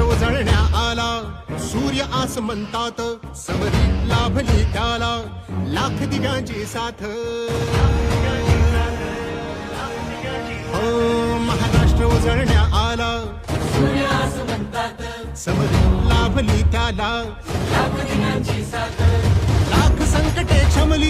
हो, उजळण्या आला. सूर्य आस म्हणतात समरी लाभली त्याला. लाख दिगांची साथ. हो महाराष्ट्र उजळण्या आला. समरी लाभली त्याला. लाख संकटे क्षमली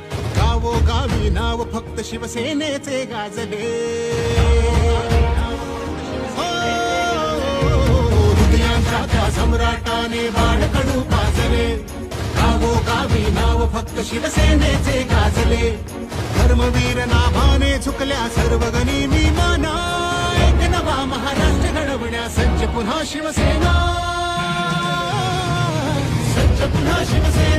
गावो गावी नाव फक्त शिवसेनेचे गाजले. हो, हृदयांच्या त्या सम्राटाने बाळकडू पाजले. गावो गावी नाव फक्त शिवसेनेचे गाजले. धर्मवीर नाभाने झुकल्या सर्व गनिमी माना एक नवा महाराष्ट्र घडवण्या सज्ज पुन्हा शिवसेना. सज्ज पुन्हा शिवसेना.